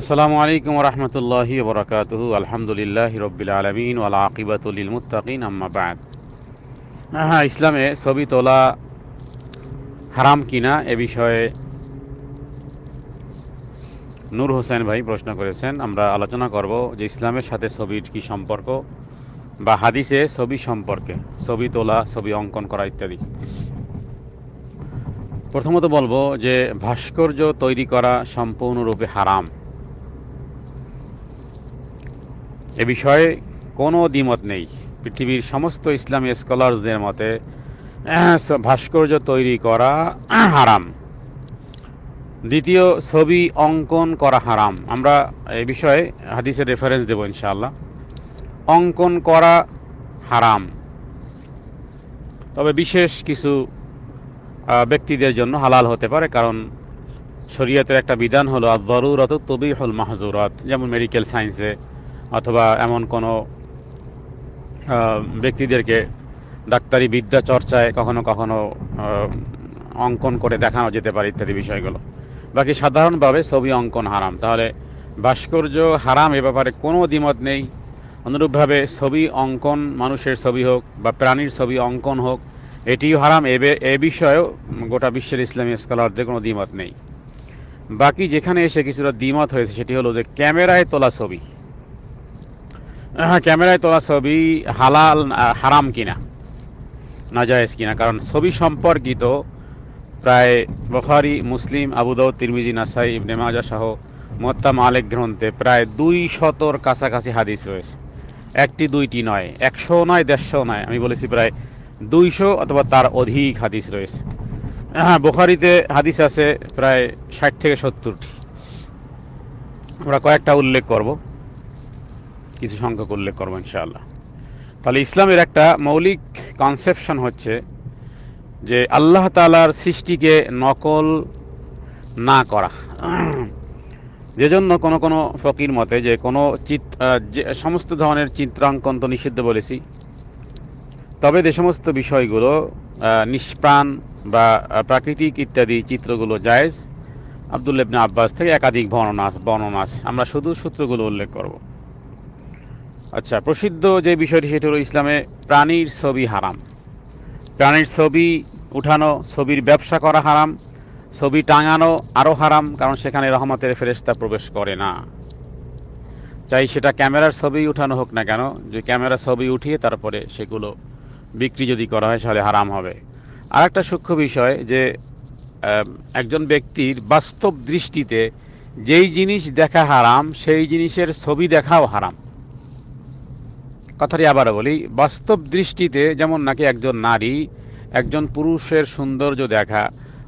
আসসালামু আলাইকুম রহমতুল্লাহি বরকাতহ। আলহামদুলিল্লাহ রবিল আলমিন ওয়াল আকিবাতুল মুতাকিন আম্মা বাদ। হ্যাঁ ইসলামে ছবি তোলা হারাম কিনা এ বিষয়ে নূর হোসেন ভাই প্রশ্ন করেছেন। আমরা আলোচনা করব যে ইসলামের সাথে ছবির কি সম্পর্ক বা হাদিসে ছবি সম্পর্কে, ছবি তোলা, ছবি অঙ্কন করা ইত্যাদি। প্রথমত বলব যে ভাস্কর্য তৈরি করা সম্পূর্ণরূপে হারাম। এ বিষয়ে কোনো দ্বিমত নেই। পৃথিবীর সমস্ত ইসলামী স্কলার্সদের মতে ভাস্কর্য তৈরি করা হারাম। দ্বিতীয়, ছবি অঙ্কন করা হারাম। আমরা এ বিষয়ে হাদিসের রেফারেন্স দেব ইনশাআল্লাহ। অঙ্কন করা হারাম। তবে বিশেষ কিছু ব্যক্তিদের জন্য হালাল হতে পারে, কারণ শরীয়তের একটা বিধান হলো আদরুরত তবি হল মাহজুরত যেমন মেডিকেল সায়েন্সে অথবা এমন কোনো ব্যক্তিদেরকে ডাক্তারি বিদ্যা চর্চায় কখনো কখনো অঙ্কন করে দেখানো যেতে পারে ইত্যাদি বিষয়গুলো। বাকি সাধারণভাবে ছবি অঙ্কন হারাম। তাহলে ভাস্কর্য হারাম এ ব্যাপারে কোনো দ্বিমত নেই। অনুরূপভাবে ছবি অঙ্কন মানুষের ছবি হোক বা প্রাণীর ছবি অঙ্কন হোক, এটিও হারাম। এ এ বিষয়েও গোটা বিশ্বের ইসলামী স্কলারদের কোনো দ্বিমত নেই। বাকি যেখানে এসে কিছুটা দ্বিমত হয়েছে সেটি হলো যে ক্যামেরায় তোলা ছবি। ক্যামেরায় তোলা ছবি হালাল হারাম কিনা? নাজায়েজ কিনা? কারণ ছবি সম্পর্কিত প্রায় বখারি, মুসলিম আবুদাউদ তিরমিজি, নাসাই, ইবনে মাজা সহ মোত্তা মালিক গ্রন্থে প্রায় দুই শতর কাছাকাছি হাদিস রয়েছে। একটি, দুইটি নয়, একশো নয়, দেড়শো নয়, আমি বলেছি প্রায় দুইশো অথবা তার অধিক হাদিস রয়েছে। হ্যাঁ বোখারিতে হাদিস আছে প্রায় ষাট থেকে সত্তরটি। আমরা কয়েকটা উল্লেখ করব। কিছু সংখ্যক উল্লেখ করব ইনশাআল্লাহ। তাহলে ইসলামের একটা মৌলিক কনসেপশন হচ্ছে যে আল্লাহ তালার সৃষ্টিকে নকল না করা। যে জন্য কোনো কোনো ফকির মতে যে কোনো চিত যে সমস্ত ধরনের চিত্রাঙ্কন তো নিষিদ্ধ বলেছি। তবে যে সমস্ত বিষয়গুলো নিষ্প্রাণ বা প্রাকৃতিক ইত্যাদি চিত্রগুলো জায়েজ আবদুল্লাবনে আব্বাস থেকে একাধিক বর্ণনা বর্ণনা আছে। আমরা শুধু সূত্রগুলো উল্লেখ করব। আচ্ছা প্রসিদ্ধ যে বিষয়টি সেটি হলো ইসলামে প্রাণীর ছবি হারাম। প্রাণীর ছবি উঠানো, ছবির ব্যবসা করা হারাম, ছবি টাঙানো আরও হারাম, কারণ সেখানে রহমতের ফেরেস্তা প্রবেশ করে না। চাই সেটা ক্যামেরার ছবি উঠানো হোক না কেন, যে ক্যামেরা ছবি উঠিয়ে তারপরে সেগুলো বিক্রি যদি করা হয় তাহলে হারাম হবে। আর একটা সূক্ষ্ম বিষয় যে একজন ব্যক্তির বাস্তব দৃষ্টিতে যেই জিনিস দেখা হারাম, সেই জিনিসের ছবি দেখাও হারাম। কথাটি আবারও বলি, বাস্তব দৃষ্টিতে যেমন নাকি একজন নারী, একজন পুরুষের সৌন্দর্য দেখা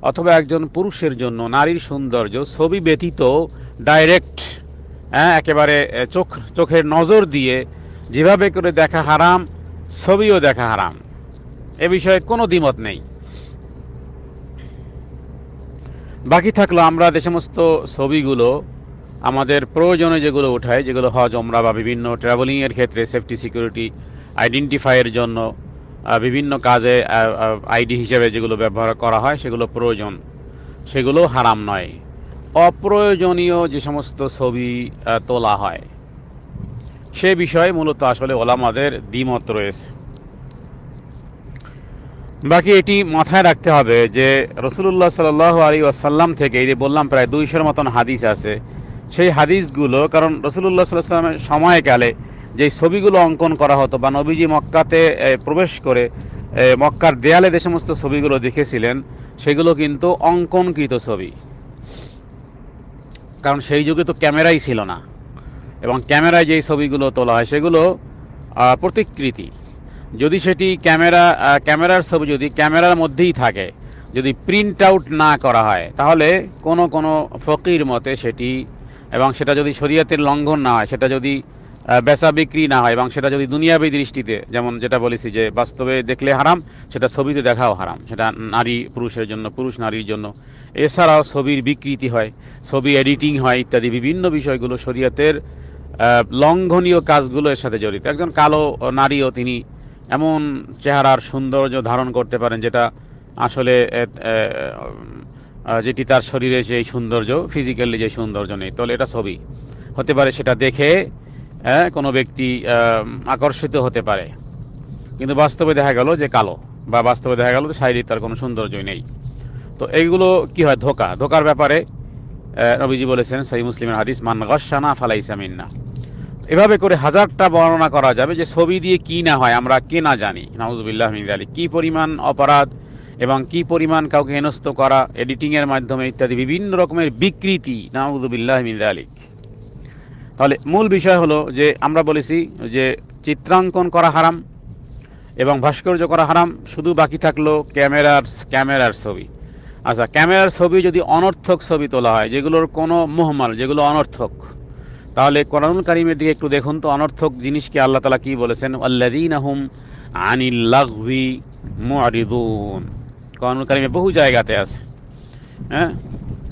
অথবা একজন পুরুষের জন্য নারীর সৌন্দর্য, ছবি ব্যতীত ডাইরেক্ট হ্যাঁ একেবারে চোখ, চোখের নজর দিয়ে যেভাবে করে দেখা হারাম, ছবিও দেখা হারাম। এ বিষয়ে কোনো দ্বিমত নেই। বাকি থাকল আমরা যে সমস্ত ছবিগুলো আমাদের প্রয়োজনে যেগুলো উঠায়, যেগুলো হজ ওমরা বা বিভিন্ন ট্রাভেলিংয়ের ক্ষেত্রে সেফটি সিকিউরিটি আইডেন্টিফাইয়ের জন্য বিভিন্ন কাজে আইডি হিসেবে যেগুলো ব্যবহার করা হয়, সেগুলো প্রয়োজন। সেগুলো হারাম নয়। অপ্রয়োজনীয় যে সমস্ত ছবি তোলা হয়, সে বিষয়ে মূলত আসলে ওলামাদের দ্বিমত রয়েছে। বাকি এটি মাথায় রাখতে হবে যে রসুল্লাহ সাল আলী আসাল্লাম থেকে, এই যে বললাম প্রায় দুইশোর মতন হাদিস আছে সেই হাদিসগুলো, কারণ রসুল্লাহ সাল্লাহ সাল্লামের সময়কালে যে ছবিগুলো অঙ্কন করা হতো বা নবীজি মক্কাতে প্রবেশ করে মক্কার দেয়ালে যে সমস্ত ছবিগুলো দেখেছিলেন, সেগুলো কিন্তু অঙ্কনকৃত ছবি। কারণ সেই যুগে তো ক্যামেরাই ছিল না। এবং ক্যামেরায় যেই ছবিগুলো তোলা হয়, সেগুলো প্রতিকৃতি। যদি সেটি ক্যামেরা ক্যামেরার ছবি যদি ক্যামেরার মধ্যেই থাকে, যদি প্রিন্ট আউট না করা হয়, তাহলে কোনো কোনো ফকির মতে সেটি এবং সেটা যদি শরীয়তের লঙ্ঘন না হয়, সেটা যদি বেচা বিক্রি না হয় এবং সেটা যদি দুনিয়াবী দৃষ্টিতে, যেমন যেটা বলেছি যে বাস্তবে দেখলে হারাম, সেটা ছবিতে দেখাও হারাম। সেটা নারী পুরুষের জন্য, পুরুষ নারীর জন্য। এছাড়াও ছবির বিকৃতি হয়, ছবি এডিটিং হয় ইত্যাদি বিভিন্ন বিষয়গুলো শরীয়তের লঙ্ঘনীয় কাজগুলো এর সাথে জড়িত। একজন কালো নারীও তিনি এমন চেহারার সৌন্দর্য ধারণ করতে পারেন যেটা আসলে যেটি তার শরীরে যে সৌন্দর্য ফিজিক্যালি যে সৌন্দর্য নেই। তাহলে এটা ছবি। হতে পারে সেটা দেখে আহ, কোনো ব্যক্তি আকর্ষিত হতে পারে। কিন্তু বাস্তবে দেখা গেল যে কালো বা বাস্তবে দেখা গেল যে শারীরিক তার কোনো সৌন্দর্যই নেই। তো এইগুলো কি হয়? ধোকা। ধোকার ব্যাপারে নবীজি বলেছেন সহি মুসলিমের হাদিস মান গসানা ফালাইসা মিন্না। এভাবে করে হাজারটা বর্ণনা করা যাবে যে ছবি দিয়ে কি না হয় আমরা কে না জানি। নাউজুবিল্লাহ আলী কি পরিমাণ অপরাধ এবং কি পরিমাণ কাউকে হেনস্থ করা এডিটিং এর মাধ্যমে ইত্যাদি বিভিন্ন রকমের বিকৃতি। নাউজুবিল্লাহ মিন আলিক তাহলে মূল বিষয় হলো যে, আমরা বলেছি যে, চিত্রাঙ্কন করা হারাম এবং ভাস্কর্য করা হারাম, শুধু বাকি থাকল ক্যামেরার ক্যামেরার ছবি। আচ্ছা ক্যামেরার ছবি যদি অনর্থক ছবি তোলা হয়, যেগুলোর কোনো মোহমাল যেগুলো অনর্থক, তাহলে কোরআনুল কারিমের দিকে একটু দেখুন তো, অনর্থক জিনিসকে আল্লাহ তালা কি বলেছেন? আল্লাদিন আহুম আনিল লাগভি কোরআনুল কারিমে বহু জায়গাতে আছে। হ্যাঁ?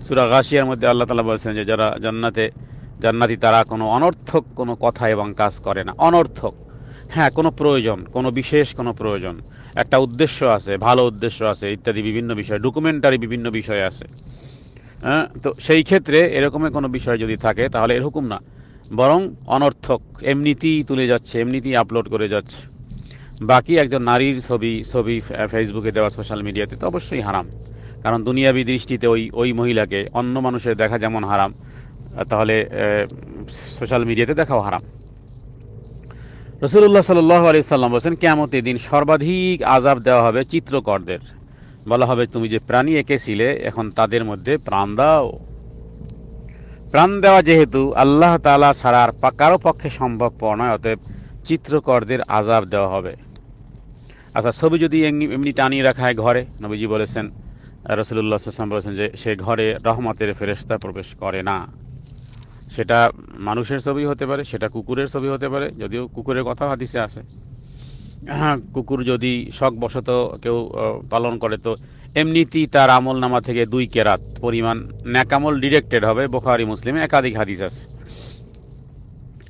সুরা গাশিয়ার মধ্যে আল্লাহ তালা বলেছেন যে, যারা জান্নাতে, জান্নাতি তারা কোনো অনর্থক কোনো কথা এবং কাজ করে না। অনর্থক। হ্যাঁ কোনো প্রয়োজন, কোনো বিশেষ কোনো প্রয়োজন। একটা উদ্দেশ্য আছে, ভালো উদ্দেশ্য আছে, ইত্যাদি বিভিন্ন বিষয় ডকুমেন্টারি বিভিন্ন বিষয় আছে। হ্যাঁ? তো সেই ক্ষেত্রে এরকমের কোনো বিষয় যদি থাকে, তাহলে এরকম না। বরং অনর্থক, এমনিতেই তুলে যাচ্ছে, এমনিতেই আপলোড করে যাচ্ছে। বাকি একজন নারীর ছবি ছবি ফেসবুকে দেওয়া সোশ্যাল মিডিয়াতে তো অবশ্যই হারাম। কারণ দুনিয়াবি দৃষ্টিতে ওই ওই মহিলাকে অন্য মানুষের দেখা যেমন হারাম, তাহলে সোশ্যাল মিডিয়াতে দেখাও হারাম। রসুল্লাহ সাল্লাহ আলি সাল্লাম বলছেন কেমতের দিন সর্বাধিক আজাব দেওয়া হবে চিত্রকরদের। বলা হবে, তুমি যে প্রাণী এঁকেছিলে, এখন তাদের মধ্যে প্রাণ দাও। প্রাণ দেওয়া যেহেতু আল্লাহ তালা ছাড়া আর কারও পক্ষে সম্ভবপর নয়, অতএব চিত্রকরদের আজাব দেওয়া হবে। আচ্ছা ছবি যদি এমনি টানিয়ে রাখা হয় ঘরে নবীজি বলেছেন রসুল্লাহ সাল্লাম বলেছেন যে সে ঘরে রহমতের ফেরেশতা প্রবেশ করে না। সেটা মানুষের ছবি হতে পারে সেটা কুকুরের ছবি হতে পারে যদিও কুকুরের কথা হাদিসে আছে। হ্যাঁ, কুকুর যদি শখ শখবশত কেউ পালন করে তো এমনিতেই তার আমল নামা থেকে দুই কেরাত পরিমাণ ন্যাকামল ডিরেক্টেড হবে বোখারি মুসলিমে একাধিক হাদিস আছে।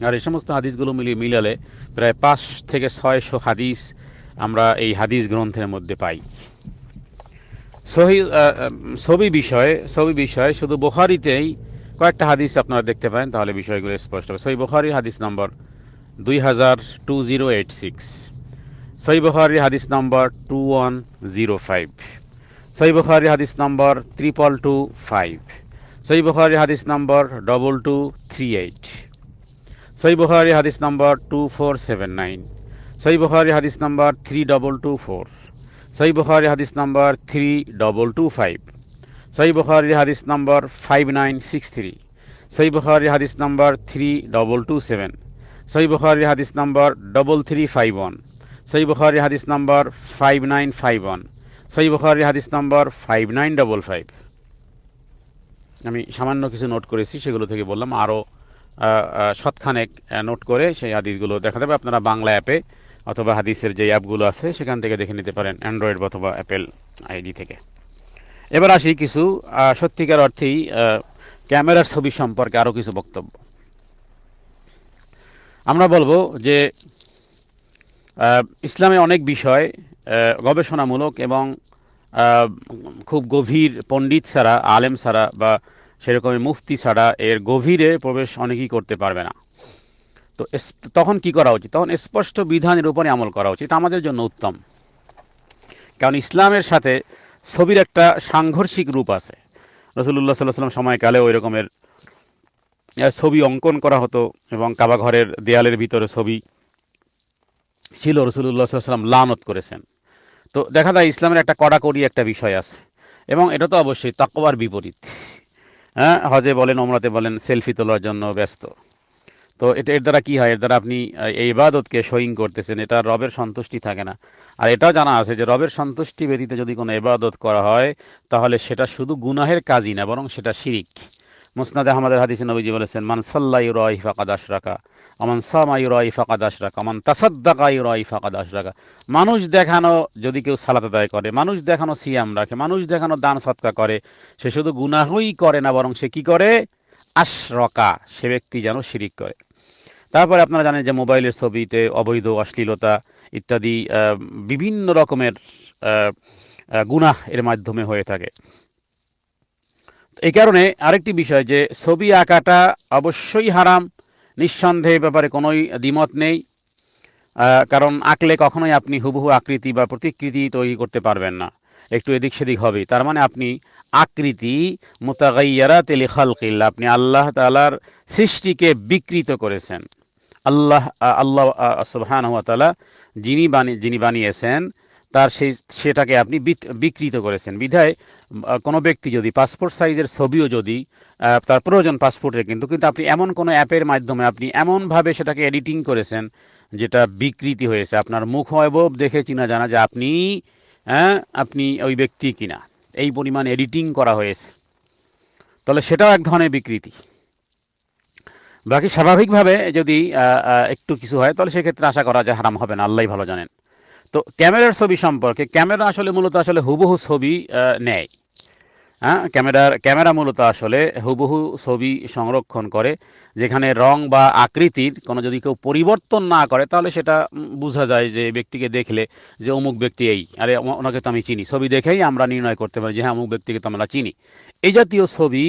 আর এই সমস্ত হাদিসগুলো মিলিয়ে মিলালে প্রায় পাঁচ থেকে ছয়শো হাদিস আমরা এই হাদিস গ্রন্থের মধ্যে পাই। সহি ছবি বিষয়ে ছবি বিষয়ে শুধু বোখারিতেই কয়েকটা হাদিস আপনারা দেখতে পারেন, তাহলে বিষয়গুলো স্পষ্ট হবে। সহি বোখারির হাদিস নম্বর দুই হাজার two zero eight six. Sahih Bukhari হাদিস number two one zero five. Sahih Bukhari হাদিস number triple two five. Sahih Bukhari হাদিস number double two three eight. Sahih Bukhari হাদিস number two four seven nine. Sahih Bukhari হাদিস number three double two four Sahih Bukhari হাদিস number three double two five Sahih Bukhari হাদিস number five nine six three Sahih Bukhari হাদিস number three double two seven Sahih Bukhari হাদিস number double three five one Sahih Bukhari হাদিস number five nine five one Sahih Bukhari হাদিস number five nine double five আমি সামান্য কিছু note করেছি সেগুলো থেকে বললাম। আরও আহ, নোট করে সেই হাদিসগুলো দেখা যাবে আপনারা বাংলা অ্যাপে অথবা হাদিসের যে অ্যাপগুলো আছে, সেখান থেকে দেখে নিতে পারেন অ্যান্ড্রয়েড অথবা অ্যাপেল আইডি থেকে। এবার আসি কিছু সত্যিকার অর্থেই ক্যামেরার ছবি সম্পর্কে আরও কিছু বক্তব্য। আমরা বলব যে ইসলামে অনেক বিষয় গবেষণামূলক এবং খুব গভীর পণ্ডিত ছাড়া, আলেম ছাড়া বা সেরকম মুফতি ছাড়া এর গভীরে প্রবেশ অনেকেই করতে পারবে না। তো তখন কি করা উচিত? তখন স্পষ্ট বিধানের উপরে আমল করা উচিত। এটা আমাদের জন্য উত্তম। কারণ ইসলামের সাথে ছবির একটা সাংঘর্ষিক রূপ আছে। রসুল্লাহ সাল্লাহ সাল্লাম সময়কালে ওই রকমের ছবি অঙ্কন করা হতো এবং কাবা ঘরের দেয়ালের ভিতরে ছবি ছিল। রসুল্লাহ সাল্লাম লানত করেছেন। তো দেখা যায় ইসলামের একটা কড়াকড়ি একটা বিষয় আছে। এবং এটা তো অবশ্যই তাকওয়ার বিপরীত। হ্যাঁ হজে বলেন ওমরাতে বলেন, সেলফি তোলার জন্য ব্যস্ত। তো এটা এর দ্বারা কি হয়? এর দ্বারা আপনি এই ইবাদতকে সইং করতেছেন, এটা রবের সন্তুষ্টি থাকে না। আর এটাও জানা আছে যে রবের সন্তুষ্টি ব্যতীত যদি কোনো ইবাদত করা হয়, তাহলে সেটা শুধু গুনাহের কাজই না, বরং সেটা শিরিক। মুসনাদে আহমদের হাদিসে নবীজি বলেছেন, মান সাল্লা ইউরাই ফাকাদ আশরাকা আমান সামা ইউরাই ফাকাদ আশরাকা আমান তাসাদ্দাকা ইউরাই ফাকাদ আশরাকা। মানুষ দেখানো যদি কেউ সালাত আদায় করে, মানুষ দেখানো সিয়াম রাখে, মানুষ দেখানো দান সৎকা করে, সে শুধু গুনাহই করে না, বরং সে কি করে? আশরকা, সে ব্যক্তি যেন শিরিক করে। তারপরে আপনারা জানেন যে মোবাইলের ছবিতে অবৈধ, অশ্লীলতা ইত্যাদি বিভিন্ন রকমের গুনাহ এর মাধ্যমে হয়ে থাকে। এই কারণে আরেকটি বিষয় যে ছবি আঁকাটা অবশ্যই হারাম, নিঃসন্দেহে ব্যাপারে কোনোই দ্বিমত নেই কারণ আঁকলে কখনোই আপনি হুবহু আকৃতি বা প্রতিকৃতি তৈরি করতে পারবেন না। একটু এদিক সেদিক হবে। তার মানে আপনি আকৃতি মোতাগাইয়ারা তেলি খালকিল্লা আপনি আল্লাহ তালার সৃষ্টিকে বিকৃত করেছেন। আল্লাহ আল্লাহ সুবহান তালা যিনি বানিয়ে যিনি বানিয়েছেন, তার সেই, সেটাকে আপনি বিকৃত করেছেন। বিধায় কোনো ব্যক্তি যদি পাসপোর্ট সাইজের ছবিও যদি তার প্রয়োজন পাসপোর্টের কিন্তু কিন্তু আপনি এমন কোনো অ্যাপের মাধ্যমে আপনি এমনভাবে সেটাকে এডিটিং করেছেন, যেটা বিকৃতি হয়েছে। আপনার মুখ অবয়ব দেখে চিনা জানা যে আপনি হ্যাঁ আপনি ওই ব্যক্তি কিনা। এই পরিমাণ এডিটিং করা হয়েছে। তাহলে সেটাও এক ধরনের বিকৃতি। বাকি স্বাভাবিকভাবে যদি একটু কিছু হয়, তাহলে সেক্ষেত্রে আশা করা যায় হারাম হবে না। আল্লাহ ভালো জানেন। তো ক্যামেরার ছবি সম্পর্কে, ক্যামেরা আসলে মূলত আসলে হুবহু ছবি নেয়। হ্যাঁ ক্যামেরার, ক্যামেরা মূলত আসলে হুবহু ছবি সংরক্ষণ করে, যেখানে রং বা আকৃতির কোনো যদি কেউ পরিবর্তন না করে, তাহলে সেটা বোঝা যায় যে ব্যক্তিকে দেখলে যে অমুক ব্যক্তি এই, আরে ওনাকে তো আমি চিনি। ছবি দেখেই আমরা নির্ণয় করতে পারি যে হ্যাঁ অমুক ব্যক্তিকে তো আমরা চিনি। এই জাতীয় ছবি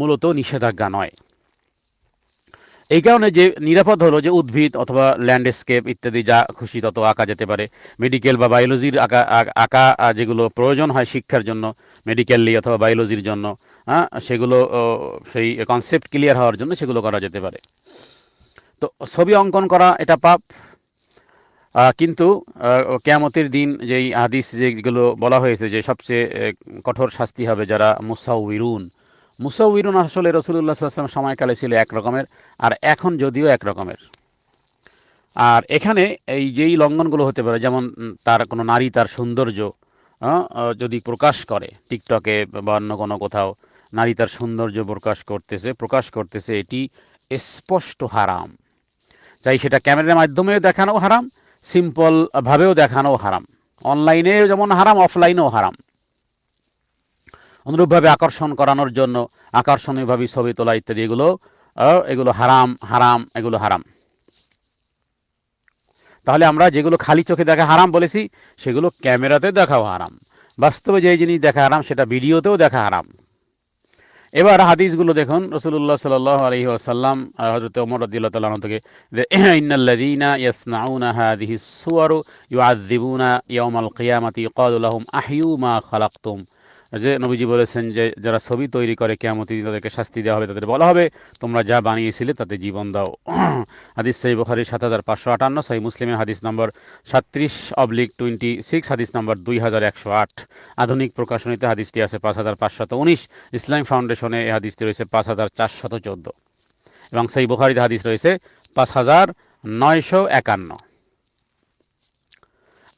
মূলত নিষেধাজ্ঞা নয়। এই কারণে যে নিরাপদ হলো যে উদ্ভিদ অথবা ল্যান্ডস্কেপ ইত্যাদি যা খুশি তত আঁকা যেতে পারে। মেডিকেল বা বায়োলজির আঁকা, আঁকা- যেগুলো প্রয়োজন হয় শিক্ষার জন্য মেডিকেলি অথবা বায়োলজির জন্য হ্যাঁ সেগুলো সেই কনসেপ্ট ক্লিয়ার হওয়ার জন্য সেগুলো করা যেতে পারে। তো ছবি অঙ্কন করা এটা পাপ। কিন্তু কেয়ামতের দিন যেই হাদিস যেগুলো বলা হয়েছে যে সবচেয়ে কঠোর শাস্তি হবে যারা মুসাউইরুন মুসাউইরুন আসলে রসুল্লাহ সাল্লাম সময়কালে ছিল এক রকমের, আর এখন যদিও এক রকমের। আর এখানে এই যেই লঙ্ঘনগুলো হতে পারে, যেমন তার কোনো নারী, তার সৌন্দর্য যদি প্রকাশ করে টিকটকে বা অন্য কোনো কোথাও, নারী তার সৌন্দর্য প্রকাশ করতেছে প্রকাশ করতেছে, এটি স্পষ্ট হারাম। চাই সেটা ক্যামেরার মাধ্যমেও দেখানো হারাম সিম্পলভাবেও দেখানো হারাম। অনলাইনে যেমন হারাম, অফলাইনেও হারাম। অনুরূপভাবে আকর্ষণ করানোর জন্য আকর্ষণীয়ভাবে ছবি তোলা ইত্যাদি এগুলো এগুলো হারাম হারাম, এগুলো হারাম। তাহলে আমরা যেগুলো খালি চোখে দেখা হারাম বলেছি, সেগুলো ক্যামেরাতে দেখাও হারাম। বাস্তবে যে জিনিস দেখা হারাম, সেটা ভিডিওতেও দেখা হারাম। এবার হাদিসগুলো দেখুন রসুল্লাহ সাল আলহি আসাল্লাম হজরত ওমর রদিল্লাহ থেকে, যে, ইন্নাল্লাযীনা ইয়াসনাউনা হাদিহি সুওয়ারু ইউআযযিবুনা ইয়াউমাল কিয়ামাতি ক্বালু লাহুম আহইউ মা খালাকতুম। যে নবীজি বলেছেন যে যারা ছবি তৈরি করে কেয়ামতি তাদেরকে শাস্তি দেওয়া হবে, তাদের বলা হবে, তোমরা যা বানিয়েছিলে তাতে জীবন দাও। হাদিস সাই বুখারি সাত হাজার পাঁচশো আটান্ন সাই মুসলিমের হাদিস নম্বর সাত্রিশ অবলিক টোয়েন্টি সিক্স, হাদিস নম্বর দুই হাজার একশো আট। আধুনিক প্রকাশনীতে হাদিসটি আছে পাঁচ হাজার পাঁচশত উনিশ। ইসলাম ফাউন্ডেশনে এই হাদিসটি রয়েছে পাঁচ হাজার চারশত চোদ্দ। এবং সেই বুখারিতে হাদিস রয়েছে পাঁচ হাজার নয়শো একান্ন।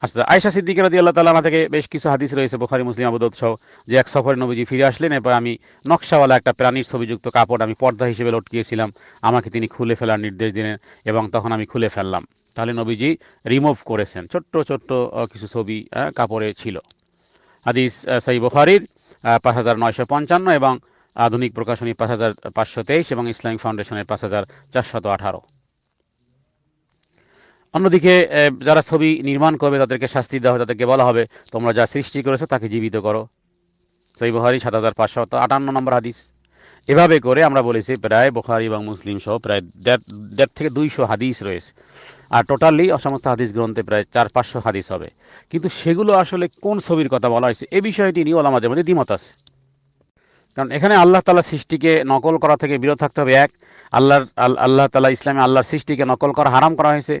আচ্ছা আয়সা সিদ্দিক রাজি আল্লাহ তালা থেকে বেশ কিছু হাদিস রয়েছে, বুখারি, মুসলিম আবুদত সহ। যে এক সফরে নবীজি ফিরে আসলেন, এরপর আমি নকশাওয়ালা একটা প্রাণীর ছবিযুক্ত কাপড় আমি পর্দা হিসেবে লটকিয়েছিলাম। আমাকে তিনি খুলে ফেলার নির্দেশ দিলেন এবং তখন আমি খুলে ফেললাম। তাহলে নবীজি রিমুভ করেছেন। ছোট্ট ছোট্ট কিছু ছবি কাপড়ে ছিল। হাদিস সাই বুখারির পাঁচ হাজার নয়শো পঞ্চান্ন এবং আধুনিক প্রকাশনী পাঁচ হাজার পাঁচশো তেইশ এবং ইসলামিক ফাউন্ডেশনের পাঁচ হাজার চারশত আঠারো। অন্যদিকে যারা ছবি নির্মাণ করবে, তাদেরকে শাস্তি দেওয়া হবে, তাদেরকে বলা হবে, তোমরা যা সৃষ্টি করেছ তাকে জীবিত করো। সেই বুখারি সাত হাজার পাঁচশো আটান্ন নম্বর হাদিস। এভাবে করে আমরা বলেছি, প্রায় বুখারি এবং মুসলিম সহ প্রায় দেড় দেড় থেকে দুইশো হাদিস রয়েছে। আর টোটালি সমস্ত হাদিস গ্রন্থে প্রায় চার, পাঁচশো হাদিস হবে। কিন্তু সেগুলো আসলে কোন ছবির কথা বলা হয়েছে, এ বিষয়টি নিয়ে ওলামাদের মধ্যে দ্বিমত আছে। কারণ এখানে আল্লাহ তালা সৃষ্টিকে নকল করা থেকে বিরত থাকতে হবে, এক। আল্লাহর আল- আল্লাহ তালা ইসলামে আল্লাহর সৃষ্টিকে নকল করা হারাম করা হয়েছে।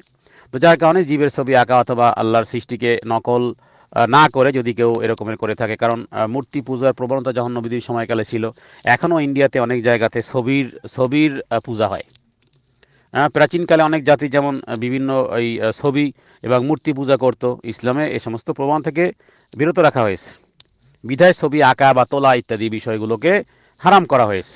তো যার কারণে জীবের ছবি আঁকা অথবা আল্লাহর সৃষ্টিকে নকল না করে যদি কেউ এরকমের করে থাকে। কারণ মূর্তি পূজার প্রবণতা যখন নবীদের সময়কালে ছিল, এখনও ইন্ডিয়াতে অনেক জায়গাতে ছবির ছবির পূজা হয়। প্রাচীনকালে অনেক জাতি যেমন বিভিন্ন এই ছবি এবং মূর্তি পূজা করত। ইসলামে এ সমস্ত প্রমাণ থেকে বিরত রাখা হয়েছে। বিধায় ছবি আঁকা বা তোলা ইত্যাদি বিষয়গুলোকে হারাম করা হয়েছে।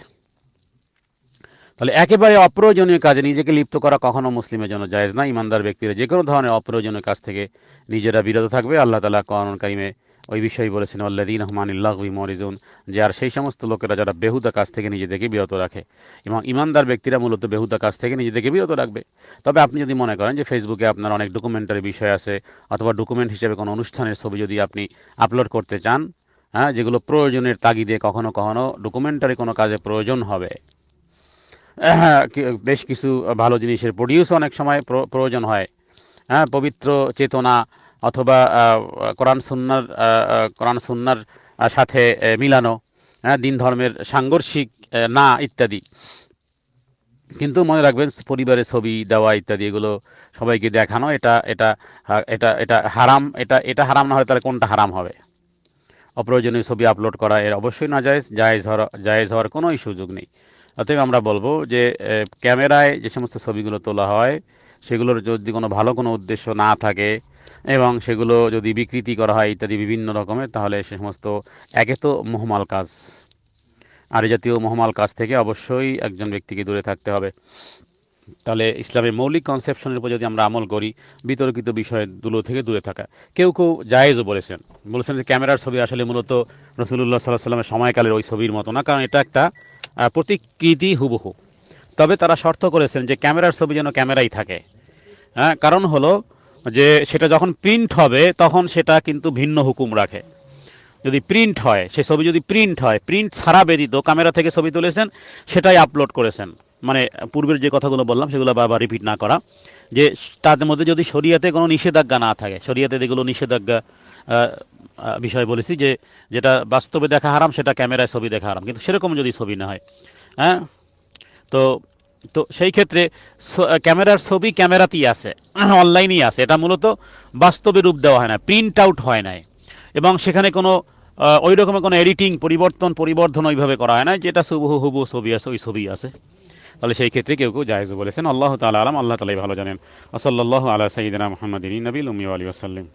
তাহলে একেবারে অপ্রয়োজনীয় কাজে নিজেকে লিপ্ত করা কখনো মুসলিমের জন্য জায়েজ না। ইমানদার ব্যক্তিরা যে কোনো ধরনের অপ্রয়োজনীয় কাজ থেকে নিজেরা বিরত থাকবে। আল্লাহ তালা করণ কারিমে ওই বিষয়ে বলেছেন আল্লাদিন রহমানিল্লাহ মরিজুন যে আর সেই সমস্ত লোকেরা যারা বেহুদা কাজ থেকে নিজেদেরকে বিরত রাখে এবং ইমানদার ব্যক্তিরা মূলত বেহুদা কাজ থেকে নিজেদেরকে বিরত রাখবে। তবে আপনি যদি মনে করেন যে ফেসবুকে আপনার অনেক ডকুমেন্টারি বিষয় আছে অথবা ডকুমেন্ট হিসেবে কোনো অনুষ্ঠানের ছবি যদি আপনি আপলোড করতে চান হ্যাঁ যেগুলো প্রয়োজনের তাগিদে কখনো কখনো ডকুমেন্টারি কোনো কাজে প্রয়োজন হবে। বেশ কিছু ভালো জিনিসের প্রডিউস অনেক সময় প্র- প্রয়োজন হয়। হ্যাঁ পবিত্র চেতনা অথবা কোরআন সুন্নার কোরআন সুন্নার সাথে মিলানো হ্যাঁ দিন ধর্মের সাংঘর্ষিক না, ইত্যাদি। কিন্তু মনে রাখবেন, পরিবারের ছবি দেওয়া ইত্যাদি, এগুলো সবাইকে দেখানো, এটা এটা এটা এটা হারাম, এটা এটা হারাম না হলে তাহলে কোনটা হারাম হবে? অপ্রয়োজনীয় ছবি আপলোড করা এর অবশ্যই না, জায়েজ জায়েজ হওয়ার জায়েজ হওয়ার কোনোই সুযোগ নেই। অতএব আমরা বলব যে ক্যামেরায় যে সমস্ত ছবিগুলো তোলা হয়, সেগুলোর যদি কোনো ভালো কোনো উদ্দেশ্য না থাকে এবং সেগুলো যদি বিকৃতি করা হয় ইত্যাদি বিভিন্ন রকমের, তাহলে সে সমস্ত একে তো মহমাল কাজ। আর এই জাতীয় মহমাল কাজ থেকে অবশ্যই একজন ব্যক্তিকে দূরে থাকতে হবে। তাহলে ইসলামের মৌলিক কনসেপশনের উপর যদি আমরা আমল করি, বিতর্কিত বিষয়গুলো থেকে দূরে থাকা। কেউ কেউ জায়েজও বলেছেন। বলেছেন যে, ক্যামেরার ছবি আসলে মূলত রসুল্লাহ সাল্লাহ সাল্লামের সময়কালের ওই ছবির মতো না, কারণ এটা একটা প্রতিকৃতি হুবহু। তবে তারা শর্ত করেছেন যে ক্যামেরার ছবি যেন ক্যামেরাই থাকে। হ্যাঁ কারণ হলো যে সেটা যখন প্রিন্ট হবে, তখন সেটা কিন্তু ভিন্ন হুকুম রাখে। যদি প্রিন্ট হয়, সে ছবি যদি প্রিন্ট হয় প্রিন্ট ছাড়া ব্যতীত ক্যামেরা থেকে ছবি তুলেছেন, সেটাই আপলোড করেছেন। মানে পূর্বের যে কথাগুলো বললাম, সেগুলো বারবার রিপিট না করা। যে তাদের মধ্যে যদি শরিয়াতে কোনো নিষেধাজ্ঞা না থাকে, শরিয়াতে যেগুলো নিষেধাজ্ঞা বিষয় বলেছি যে যেটা বাস্তবে দেখা হারাম, সেটা ক্যামেরায় ছবি দেখা হারাম। কিন্তু সেরকম যদি ছবি না হয় হ্যাঁ? তো তো সেই ক্ষেত্রে ক্যামেরার ছবি ক্যামেরাতেই আছে, অনলাইনেই আছে। এটা মূলত বাস্তবে রূপ দেওয়া হয় না, প্রিন্ট আউট হয় নাই। এবং সেখানে কোনো ওই রকমের কোনো এডিটিং, পরিবর্তন, পরিবর্ধন ওইভাবে করা হয় না যেটা সুবহু হুবু ছবি আছে, ওই ছবি আছে। তাহলে সেই ক্ষেত্রে কেউ কেউ জায়েজ বলেছেন। আল্লাহ তালা আলম। আল্লাহ তালাই ভালো জানেন। আসল্লাহ আলা সঈদিনা মোহাম্মদ নবীল উমি আলী আসাল্লিম